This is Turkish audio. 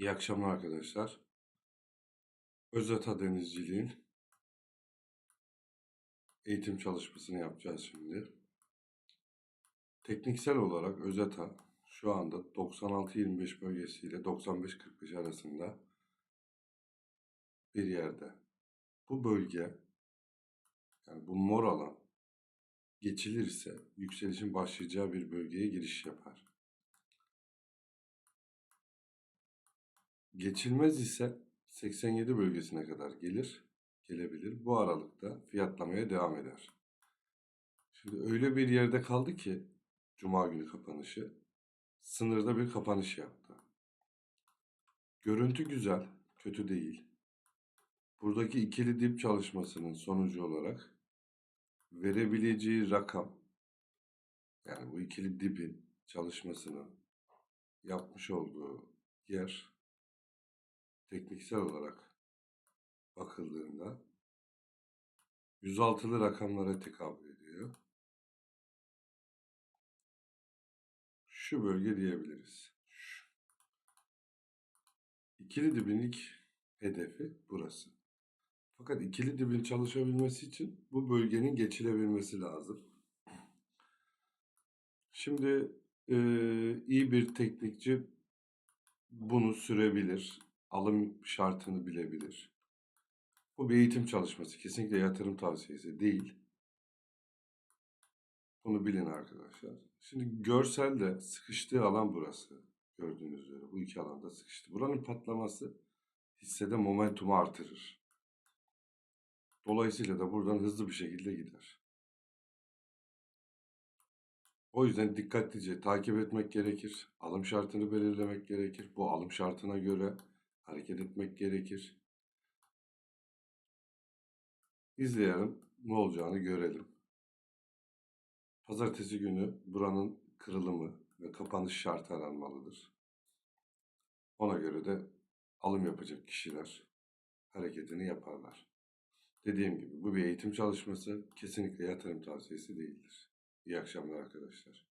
İyi akşamlar arkadaşlar. Özata Denizciliğin eğitim çalışmasını yapacağız şimdi. Tekniksel olarak Özata şu anda 96-25 bölgesiyle 95-45 arasında bir yerde. Bu bölge yani bu mor alan geçilirse yükselişin başlayacağı bir bölgeye giriş yapar. Geçilmez ise 87 bölgesine kadar gelir, gelebilir. Bu aralıkta fiyatlamaya devam eder. Şimdi öyle bir yerde kaldı ki Cuma günü kapanışı sınırda bir kapanış yaptı. Görüntü güzel, kötü değil. Buradaki ikili dip çalışmasının sonucu olarak verebileceği rakam yani bu ikili dipin çalışmasını yapmış olduğu yer tekniksel olarak bakıldığında 106'lı rakamlara tekabül ediyor. Şu bölge diyebiliriz. İkili dibin ilk hedefi burası. Fakat ikili dibin çalışabilmesi için bu bölgenin geçilebilmesi lazım. Şimdi e, iyi bir teknikçi bunu sürebilir, alım şartını bilebilir. Bu bir eğitim çalışması, kesinlikle yatırım tavsiyesi değil. Bunu bilin arkadaşlar. Şimdi görselde sıkıştığı alan burası. Gördüğünüz üzere bu iki alanda sıkıştı. Buranın patlaması hissede momentumu artırır. Dolayısıyla da buradan hızlı bir şekilde gider. O yüzden dikkatlice takip etmek gerekir. Alım şartını belirlemek gerekir. Bu alım şartına göre hareket etmek gerekir. İzleyelim, ne olacağını görelim. Pazartesi günü buranın kırılımı ve kapanış şartı aranmalıdır. Ona göre de alım yapacak kişiler hareketini yaparlar. Dediğim gibi bu bir eğitim çalışması, kesinlikle yatırım tavsiyesi değildir. İyi akşamlar arkadaşlar.